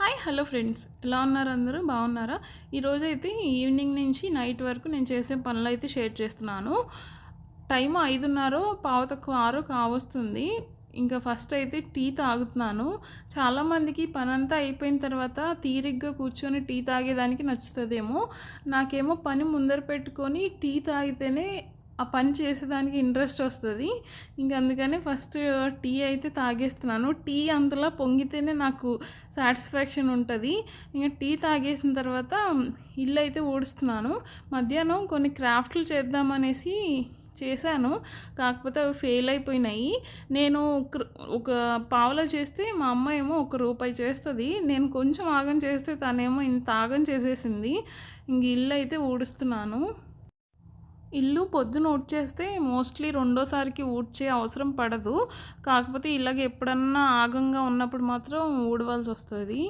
Hi hello friends ఎలా ఉన్నారు అందరూ? బాగున్నారా? ఈరోజు అయితే ఈవినింగ్ నుంచి నైట్ వరకు నేను చేసే పనులు అయితే షేర్ చేస్తున్నాను. టైం ఐదున్నర పావు తక్కువ ఆరు కావస్తుంది. ఇంకా ఫస్ట్ అయితే టీ తాగుతున్నాను. చాలామందికి పని అంతా అయిపోయిన తర్వాత తీరిగ్గా కూర్చొని టీ తాగేదానికి నచ్చుతుందేమో. నాకేమో పని ముందర పెట్టుకొని టీ తాగితేనే ఆ పని చేసేదానికి ఇంట్రెస్ట్ వస్తుంది. ఇంక అందుకని ఫస్ట్ టీ అయితే తాగేస్తున్నాను. టీ అంతలా పొంగితేనే నాకు సాటిస్ఫాక్షన్ ఉంటుంది. ఇంకా టీ తాగేసిన తర్వాత ఇల్లు అయితే ఊడుస్తున్నాను. మధ్యాహ్నం కొన్ని క్రాఫ్ట్లు చేద్దామనేసి చేశాను. కాకపోతే అవి ఫెయిల్ అయిపోయినాయి. నేను ఒక ఒక పావులో చేస్తే మా అమ్మ ఏమో ఒక రూపాయి చేస్తుంది. నేను కొంచెం ఆగం చేస్తే తనేమో ఇంత ఆగం చేసేసింది. ఇంక ఇల్లు అయితే ఊడుస్తున్నాను. ఇల్లు పొద్దున ఊడ్చేస్తే మోస్ట్లీ రెండోసారికి ఊడ్చే అవసరం పడదు. కాకపోతే ఇలాగ ఎప్పుడన్నా ఆగంగా ఉన్నప్పుడు మాత్రం ఊడవలసి వస్తుంది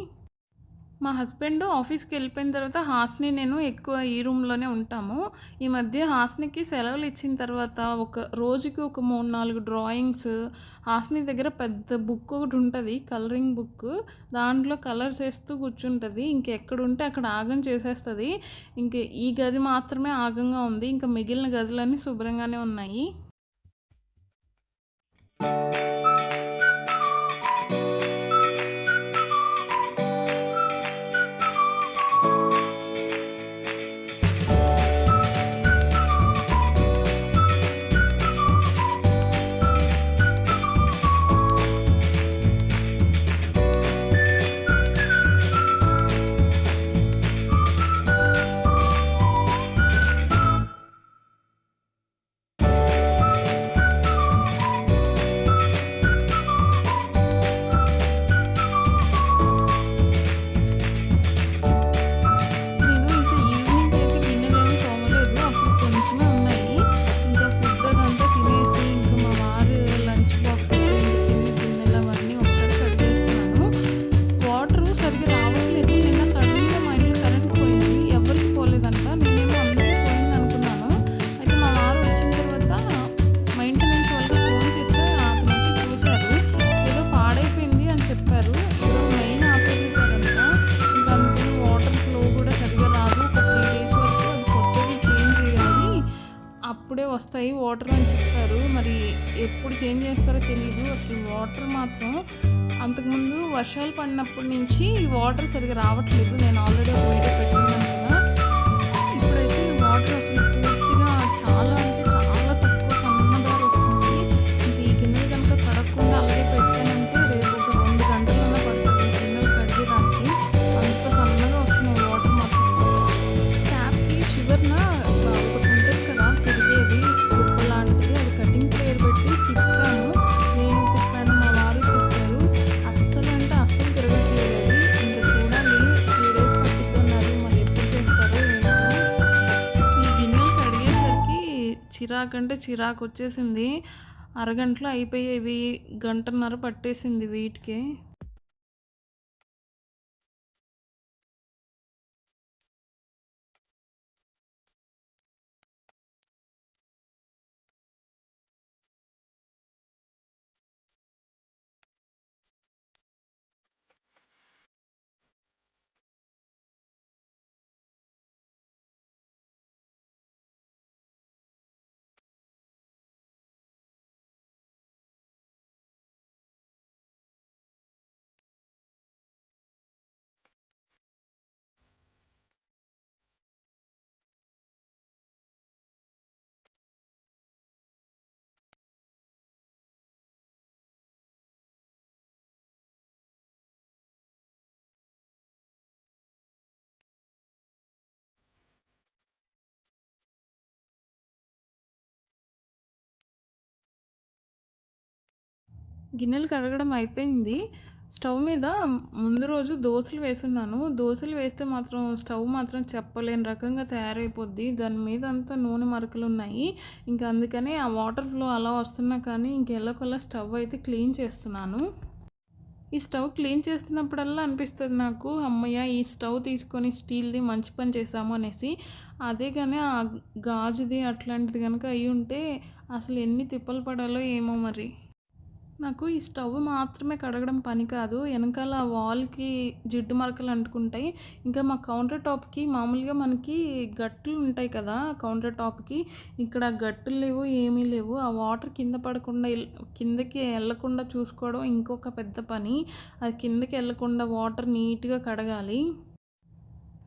మా హస్బెండ్ ఆఫీస్కి వెళ్ళిపోయిన తర్వాత హాస్ని నేను ఎక్కువ ఈ రూమ్లోనే ఉంటాము. ఈ మధ్య హాస్నికి సెలవులు ఇచ్చిన తర్వాత ఒక రోజుకి ఒక మూడు నాలుగు డ్రాయింగ్స్ హాస్ని దగ్గర పెద్ద బుక్ ఒకటి ఉంటుంది కలరింగ్ బుక్. దాంట్లో కలర్స్ వేస్తూ కూర్చుంటుంది. ఇంకెక్కడుంటే అక్కడ ఆగం చేసేస్తుంది. ఇంక ఈ గది మాత్రమే ఆగంగా ఉంది. ఇంకా మిగిలిన గదులన్నీ శుభ్రంగానే ఉన్నాయి. వస్తాయి వాటర్ అని చెప్పారు. మరి ఎప్పుడు చేంజ్ చేస్తారో తెలియదు అసలు వాటర్ మాత్రం అంతకుముందు వర్షాలు పడినప్పటి నుంచి వాటర్ సరిగ్గా రావట్లేదు. నేను ఆల్రెడీ వీడియో పెట్టాను. చిరాకు అంటే చిరాకు వచ్చేసింది అరగంటలో అయిపోయేవి గంటన్నర పట్టేసింది వీటికి. గిన్నెలు కడగడం అయిపోయింది. స్టవ్ మీద ముందు రోజు దోశలు వేసున్నాను. దోశలు వేస్తే మాత్రం స్టవ్ మాత్రం చెప్పలేని రకంగా తయారైపోద్ది. దాని మీద అంతా నూనె మరకలు ఉన్నాయి. ఇంకా అందుకని ఆ వాటర్ ఫ్లో అలా వస్తున్నా కానీ ఇంకెళ్ళకొల్లా స్టవ్ అయితే క్లీన్ చేస్తున్నాను. ఈ స్టవ్ క్లీన్ చేస్తున్నప్పుడల్లా అనిపిస్తుంది నాకు అమ్మయ్య ఈ స్టవ్ తీసుకొని స్టీల్ది మంచి పని చేసాము అనేసి. అదే కానీ ఆ గాజుది అట్లాంటిది కనుక అయి ఉంటే అసలు ఎన్ని తిప్పలు పడాలో ఏమో మరి. నాకు ఈ స్టవ్ మాత్రమే కడగడం పని కాదు. వెనకాల వాల్కి జిడ్డు మరకలు అంటుకుంటాయి. ఇంకా మా కౌంటర్ టాప్కి మామూలుగా మనకి గట్లు ఉంటాయి కదా కౌంటర్ టాప్కి. ఇక్కడ గట్టులు లేవు ఏమీ లేవు. ఆ వాటర్ కింద పడకుండా కిందకి వెళ్ళకుండా చూసుకోవడం ఇంకొక పెద్ద పని. అది కిందకి వెళ్ళకుండా వాటర్ నీట్గా కడగాలి.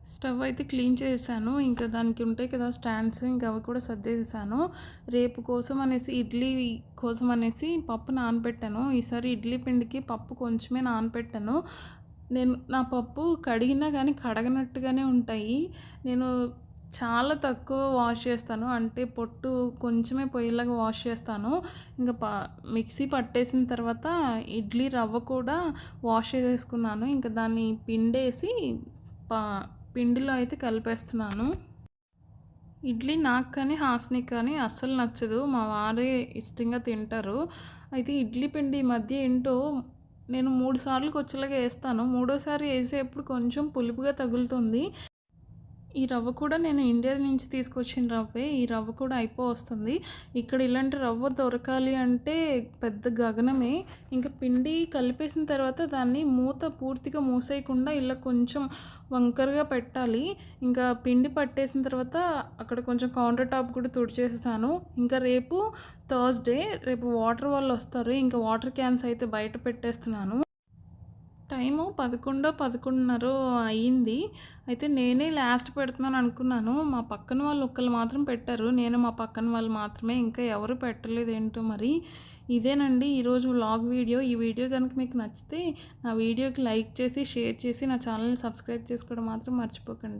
స్టవ్ అయితే క్లీన్ చేశాను ఇంకా దానికి ఉంటాయి కదా స్టాండ్స్ ఇంకా అవి కూడా సర్దేసేసాను రేపు కోసం అనేసి ఇడ్లీ కోసం అనేసి పప్పు నానబెట్టాను. ఈసారి ఇడ్లీ పిండికి పప్పు కొంచెమే నానబెట్టాను. నేను నా పప్పు కడిగినా కానీ కడగనట్టుగానే ఉంటాయి. నేను చాలా తక్కువ వాష్ చేస్తాను. అంటే పొట్టు కొంచెమే పొయ్యిలాగా వాష్ చేస్తాను. ఇంకా ప మిక్సీ పట్టేసిన తర్వాత ఇడ్లీ రవ్వ కూడా వాష్ చేసుకున్నాను. ఇంకా దాన్ని పిండేసి పా పిండిలో అయితే కలిపేస్తున్నాను. ఇడ్లీ నాకు కానీ హాస్నికి కానీ అస్సలు నచ్చదు. మా వారే ఇష్టంగా తింటారు. అయితే ఇడ్లీ పిండి ఈ మధ్య ఏంటో నేను మూడు సార్లు వచ్చేలాగా వేస్తాను. మూడోసారి వేసేప్పుడు కొంచెం పులుపుగా తగులుతుంది. ఈ రవ్వ కూడా నేను ఇండియా నుంచి తీసుకొచ్చిన రవ్వే. ఈ రవ్వ కూడా అయిపో వస్తుంది ఇక్కడ ఇలాంటి రవ్వ దొరకాలి అంటే పెద్ద గగనమే. ఇంకా పిండి కలిపేసిన తర్వాత దాన్ని మూత పూర్తిగా మూసేయకుండా ఇలా కొంచెం వంకరగా పెట్టాలి. ఇంకా పిండి పట్టేసిన తర్వాత అక్కడ కొంచెం కౌంటర్ టాప్ కూడా తుడిచేసేసాను. ఇంకా రేపు థర్స్డే రేపు వాటర్ వాళ్ళు వస్తారు. ఇంకా వాటర్ క్యాన్స్ అయితే బయట పెట్టేస్తున్నాను. టైము పదకొండో పదకొండున్నర అయ్యింది. అయితే నేనే లాస్ట్ పెడుతున్నాను అనుకున్నాను. మా పక్కన వాళ్ళు ఒక్కరు మాత్రం పెట్టారు. నేను మా పక్కన వాళ్ళు మాత్రమే. ఇంకా ఎవరు పెట్టలేదు ఏంటో మరి. ఇదేనండి ఈరోజు వ్లాగ్ వీడియో. ఈ వీడియో కనుక మీకు నచ్చితే నా వీడియోకి లైక్ చేసి షేర్ చేసి నా ఛానల్ని సబ్స్క్రైబ్ చేసుకోవడం మాత్రం మర్చిపోకండి.